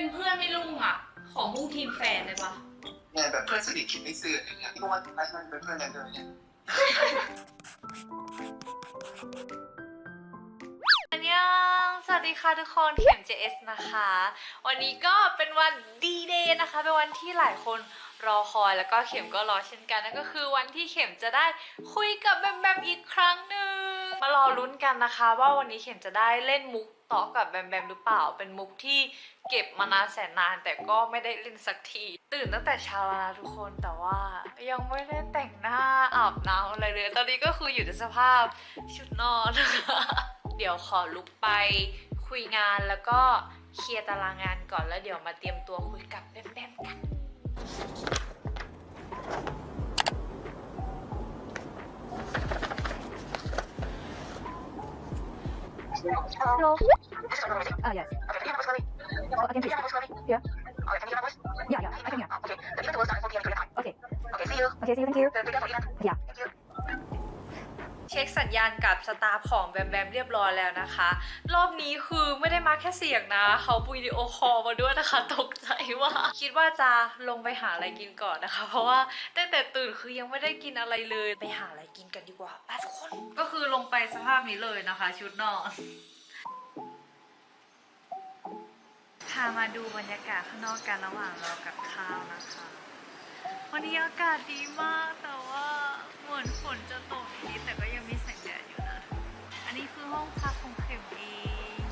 เป็นเพื่อนไม่ลุ่งอะ ของมุ่งทีมแฟนเลยปะเนี่ยแบบเพื่อนสนิทคิดไม่ซื่ออย่างเงี้ยเพราะว่ามันมันเป็นเพื่อนกันเลยเนี่ยอันยังสวัสดีค่ะทุกคนเข็ม JS นะคะ วันนี้ก็เป็นวันดีเดย์นะคะ เป็นวันที่หลายคนรอคอยแล้วก็เข็มก็รอเช่นกันนั่นก็คือวันที่เข็มจะได้คุยกับแบมแบมอีกครั้งหนึ่งมารอลุ้นกันนะคะ ว่าวันนี้เข็มจะได้เล่นมุก ต่อกับแบมแบมหรือเปล่า เป็นมุกที่เก็บมานานแสนนาน แต่ก็ไม่ได้เล่นสักที ตื่นตั้งแต่เช้าแล้วนะทุกคนแต่ว่า ยังไม่ได้แต่งหน้าอาบน้ำอะไรเลย ตอนนี้ก็คืออยู่ในสภาพชุดนอน เดี๋ยวขอลุกไปคุยงานแล้วก็เคลียร์ตารางงานก่อนแล้วเดี๋ยวมาเตรียมตัวคุยกับแบมแบมกัน Hello. Ah, yes. Oh, again, please. Here. Yeah, yeah, I can hear. Okay. See you. Okay, see you. Thank you. ช็คสัญญาณกับสตาฟของแบมแบมเรียบร้อยแล้วนะคะ รอบนี้คือไม่ได้มาแค่เสียงนะ เขาวิดีโอคอลมาด้วยนะคะ ตกใจว่าคิดว่าจะลงไปหาอะไรกินก่อนนะคะ เพราะว่าตั้งแต่ตื่นคือยังไม่ได้กินอะไรเลยไปหาอะไรกินกันดีกว่าไปทุกคนก็คือลงไปสภาพนี้เลยนะคะ ชุดนอนพามาดูบรรยากาศข้างนอกกันระหว่างรอกับข้าวนะคะ วันนี้อากาศดีมากแต่ว่าเหมือนฝนจะตก นิดแต่ก็ยังมีแสงแดดอยู่นะ อันนี้คือห้องพักของเข็มเอง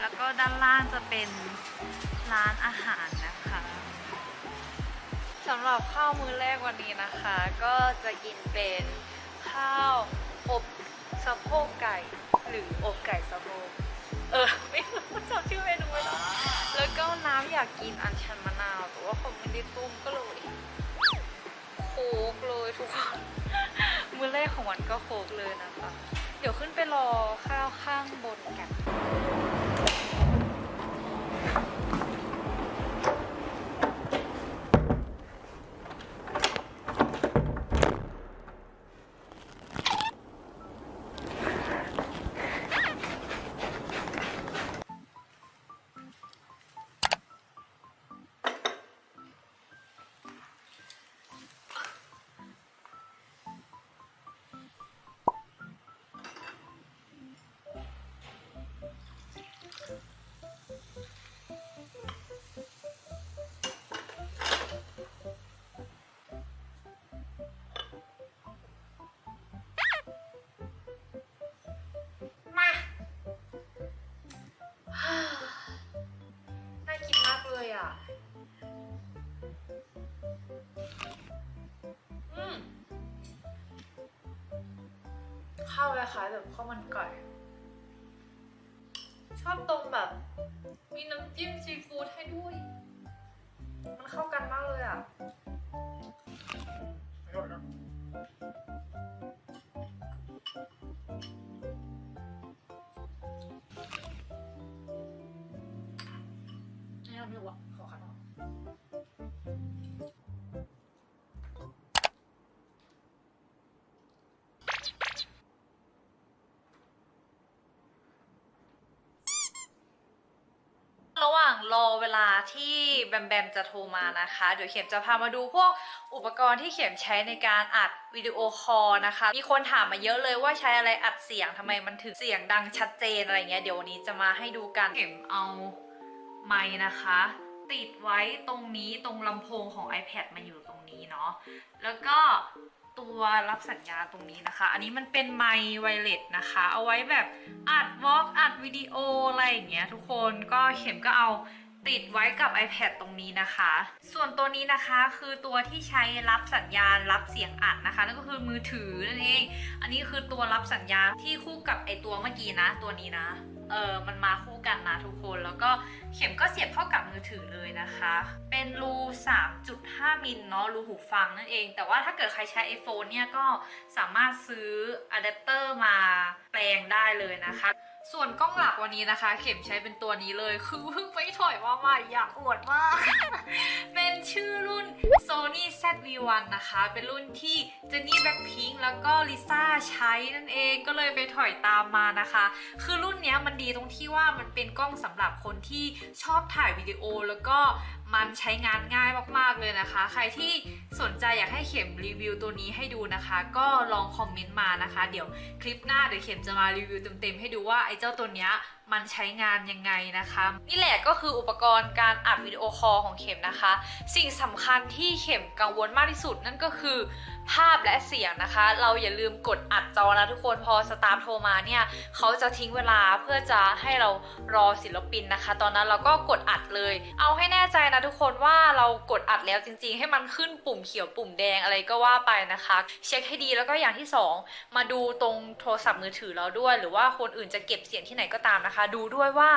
แล้วก็ด้านล่างจะเป็นร้านอาหารนะคะสำหรับข้าวมื้อแรกวันนี้นะคะ ก็จะกินเป็นข้าวอบสะโพกไก่ หรืออบไก่สะโพกเออไม่รู้จำชื่อเมนูไม่ได้แล้วก็น้ำอยากกินอัญชันมะนาวแต่ว่าเขาไม่ได้ต้มก็เลยโคกเลยทุกคน แรกของวันก็โคกเลยนะคะ เดี๋ยวขึ้นไปรอข้าวข้างบนกัน ล้ายๆแบบข้าวมันไก่ ชอบตรงแบบ มีน้ำจิ้มซีฟู้ดให้ด้วย มันเข้ากันมากเลยอะไม่เอา ที่แบมแบมจะโทรมานะคะ เดี๋ยวเข็มจะพามาดูพวกอุปกรณ์ที่เข็มใช้ในการอัดวิดีโอคอลนะคะ มีคนถามมาเยอะเลยว่าใช้อะไรอัดเสียงทำไมมันถึงเสียงดังชัดเจนอะไรเงี้ยเดี๋ยววันนี้จะมาให้ดูกันเข็มเอาไม้นะคะ ติดไว้ตรงนี้ตรงลำโพงของ iPad มาอยู่ตรงนี้เนาะแล้วก็ตัวรับสัญญาณตรงนี้นะคะ อันนี้มันเป็นไมค์ไวเลสนะคะ เอาไว้แบบอัดวอล์กอัดวิดีโออะไรอย่างเงี้ยทุกคนก็เข็มก็เอา ติดไว้กับ iPad ตรงนี้นะคะ ส่วนตัวนี้นะคะคือตัวที่ใช้รับสัญญาณรับเสียงอัดนะคะ นั่นก็คือมือถือนั่นเอง อันนี้คือตัวรับสัญญาณที่คู่กับไอตัวเมื่อกี้นะ ตัวนี้นะ เออมันมาคู่กันนะทุกคน แล้วก็เข็มก็เสียบเข้ากับมือถือเลยนะคะ เป็นรู 3.5 มิลเนาะ รูหูฟังนั่นเอง แต่ว่าถ้าเกิดใครใช้ iPhone เนี่ยก็สามารถซื้ออะแดปเตอร์มาแปลงได้เลยนะคะ ส่วนกล้องหลักวันนี้นะคะ เข็มใช้เป็นตัวนี้เลย คือเพิ่งไปถอยมาใหม่อยากอวดมาก เป็นชื่อรุ่น Sony ZV-1 นะคะ เป็นรุ่นที่เจนนี่แบ็คพิงแล้วก็ลิซ่าใช้นั่นเองก็เลยไปถอยตามมานะคะ คือรุ่นนี้มันดีตรงที่ว่ามันเป็นกล้องสำหรับคนที่ชอบถ่ายวิดีโอแล้วก็ มันใช้งานง่ายมากๆเลยนะคะ ใครที่สนใจอยากให้เข็มรีวิวตัวนี้ให้ดูนะคะ ก็ลองคอมเมนต์มานะคะ เดี๋ยวคลิปหน้าเดี๋ยวเข็มจะมารีวิวเต็มๆให้ดูว่าไอ้เจ้าตัวเนี้ยมันใช้งานยังไงนะคะ นี่แหละก็คืออุปกรณ์การอัดวิดีโอคอลของเข็มนะคะ สิ่งสำคัญที่เข็มกังวลมากที่สุดนั่นก็คือ ภาพและเสียงนะคะ เราอย่าลืมกดอัดจอนะทุกคนพอสตาฟโทรมาเนี่ยเขาจะทิ้งเวลาเพื่อจะให้เรารอศิลปินนะคะ ตอนนั้นเราก็กดอัดเลย เอาให้แน่ใจนะทุกคนว่าเรากดอัดแล้วจริง ๆ ให้มันขึ้นปุ่มเขียวปุ่มแดงอะไรก็ว่าไปนะคะ เช็คให้ดีแล้วก็อย่างที่สองมาดูตรงโทรศัพท์มือถือเราด้วย หรือว่าคนอื่นจะเก็บเสียงที่ไหนก็ตามนะคะ ดูด้วยว่า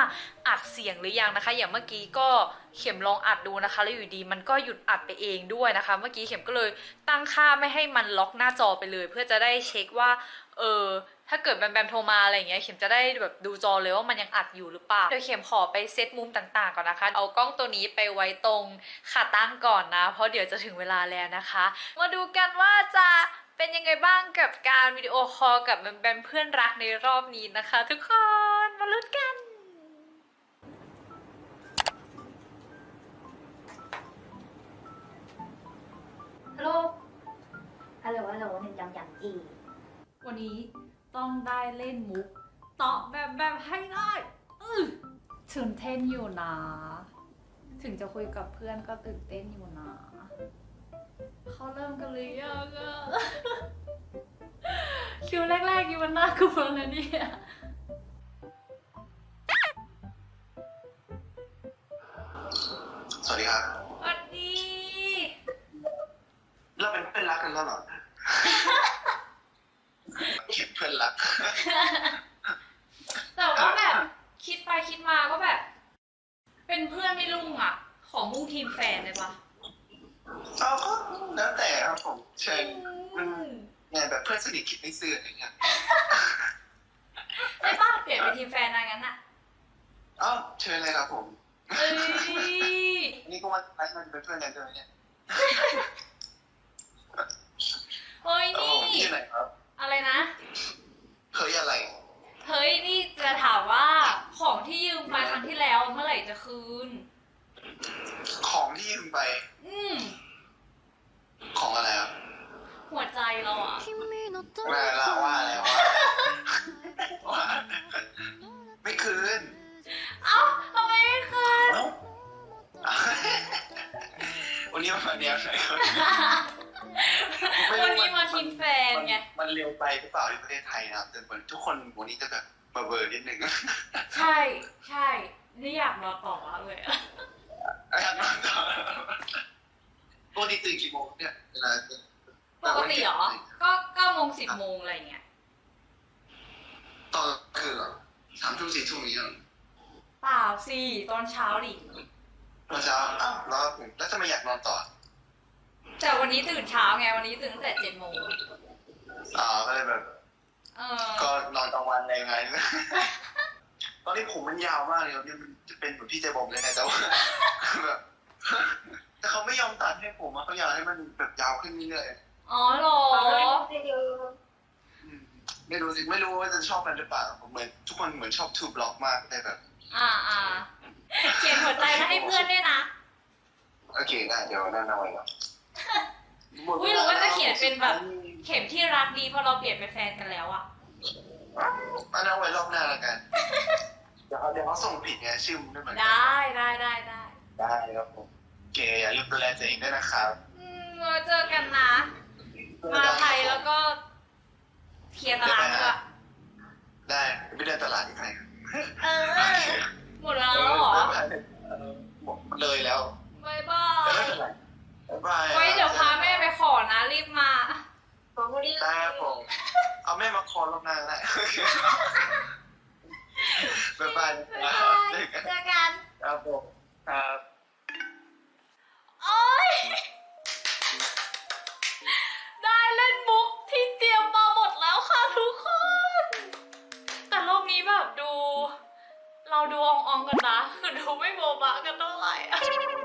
อัดเสียงหรือยังนะคะ อย่างเมื่อกี้ก็เข็มลองอัดดูนะคะ แล้วอยู่ดีมันก็หยุดอัดไปเองด้วยนะคะ เมื่อกี้เข็มก็เลยตั้งค่าไม่ให้มันล็อกหน้าจอไปเลย เพื่อจะได้เช็คว่า เออถ้าเกิดแบมแบมโทรมาอะไรอย่างเงี้ยเข็มจะได้แบบดูจอเลยว่ามันยังอัดอยู่หรือเปล่าเดี๋ยวเข็มขอไปเซตมุมต่างๆก่อนนะคะ เอากล้องตัวนี้ไปไว้ตรงขาตั้งก่อนนะ เพราะเดี๋ยวจะถึงเวลาแล้วนะคะ มาดูกันว่าจะเป็นยังไงบ้างกับการวิดีโอคอลกับแบมแบมเพื่อนรักในรอบนี้นะคะ ทุกคนมาลุ้นกัน ได้เล่นมุกเตาะแบบแบบให้ได้อื้อตื่นเต้นอยู่นะ ถึงจะคุยกับเพื่อนก็ตื่นเต้นอยู่นะ เขาเริ่มกันเลยยังอะคิวแรกๆอยู่มันน่ากลัวนะเนี่ยสวัสดีครับ สวัสดี เราเป็นเพื่อนรักกันแล้วเหรอ เขียนเพื่อนรัก แต่ว่าแบบคิดไปคิดมาก็แบบ เป็นเพื่อนไม่ลุ่งอะ ของมุ่งทีมแฟนเลยปะเอาก็แล้วแต่ครับผมเชิญอืมไงแบบเพื่อนสนิทคิดไม่ซื่ออะไรเงี้ยไม่ป้าเปลี่ยนเป็นทีมแฟนอะไรงั้นอะเอ้าเชิญเลยครับผมเอ้ยนี่ก็ว่าไลฟ์มันเป็นเพื่อนกันด้วยเนี่ยเฮ้ยโอ้นี่โหที่ไหนครับอะไรนะ เฮ้ยอะไร เฮ้ยนี่จะถามว่าของที่ยืมไปครั้งที่แล้วเมื่อไหร่จะคืน ของที่ยืมไป อืมของอะไรครับหัวใจเราอะว่าแล้วว่าแล้วว่าว่าไม่คืน เอ้าทำไมไม่คืนเอ้าวันนี้มาเนี้ยไหนครับ วันนี้มาทีมแฟนไงมันมันเร็วไปหรือเปล่าที่ประเทศไทยนะครับแต่เหมือนทุกคนวันนี้จะแบบเบอร์เบอร์นิดนึงใช่ใช่นี่อยากรอต่อมากเลยอะอยากนอนต่อปกติตื่นกี่โมงเนี่ยเวลาปกติเหรอ ก็เก้าโมงสิบโมงอะไรเงี้ยตอนคือเหรอสามทุ่มสี่ทุ่มนี้เหรอเปล่าสิตอนเช้าดิตอนเช้าอ้าวแล้วผมแล้วทำไมอยากนอนต่อ แต่วันนี้ตื่นเช้าไงวันนี้ตื่นตั้งแต่เจ็ดโมงอ่าก็เลยแบบ เออก็นอนกลางวันอะไรไง ตอนนี้ผมมันยาวมากเลยครับเนี่ยมันจะเป็นเหมือนพี่เจบอมเลยนะแต่ว่าแบบแต่เขาไม่ยอมตัดให้ผมอะเขาอยากให้มันแบบยาวขึ้นเรื่อยอ๋อเหรอๆอืมไม่รู้สิไม่รู้ว่าจะชอบกันหรือเปล่าผมเหมือนทุกคนเหมือนชอบทูบล็อกมากแต่แบบ อ่าอ่าเขียนหัวใจมาให้เพื่อนด้วยนะ โอเคได้เดี๋ยวนั่นเอาไว้ก่อน อุ๊ยหรือว่าจะเขียนเป็นแบบ เข็มที่รักดีเพราะเราเปลี่ยนเป็นแฟนกันแล้วอะอันนั้นเอาไว้รอบหน้าแล้วกัน เดี๋ยวเขาเดี๋ยวเขาส่งผิดไงชื่อมันไม่เหมือนกันได้ได้ได้ได้ได้ครับผมโอเคอย่าลืมดูแลตัวเองด้วยนะครับอืมมาเจอกันนะ มาไทยแล้วก็เคลียร์ตารางด้วยได้ไม่ได้ตลาดอีกไหนเออหมดแล้วเหรอหมดเลยแล้วบายบาแต่ไม่ย เป็นไร บ๊ายบายไว้เดี๋ยวพาแม่ไปขอนะรีบมาได้ครับผมเอาแม่มาคอรอบหน้าก็ได้บ๊ายบายบ๊ายนะบายเจอกันเจอกันครับผมครับโอ๊ยได้เล่นมุกที่เตรียมมาหมดแล้วค่ะทุกคน แต่รอบนี้แบบดู เราดูอองอองกันนะคือดูไม่โบบะกันเท่าไหร่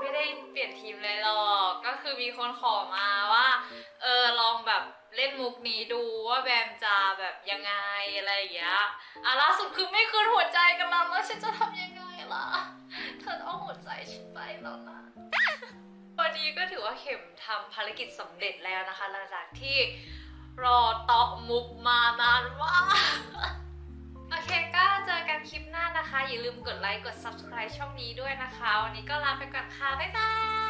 ไม่ได้เปลี่ยนทีมเลยหรอก ก็คือมีคนขอมาว่า เออลองแบบเล่นมุกนี้ดูว่าแบมจะแบบยังไงอะไรอย่างเงี้ยอะล่าสุดคือไม่คืนหัวใจกันแล้วแล้วฉันจะทำยังไงล่ะ เธอเอาหัวใจฉันไปแล้วนะวันนี้ก็ถือว่าเข็มทำภารกิจสำเร็จแล้วนะคะ หลังจากที่รอเตาะมุกมานานมาก โอเคก็เจอกันคลิปหน้านะคะ อย่าลืมกดไลค์กด subscribe ช่องนี้ด้วยนะคะ วันนี้ก็ลาไปก่อนค่ะ บ๊ายบาย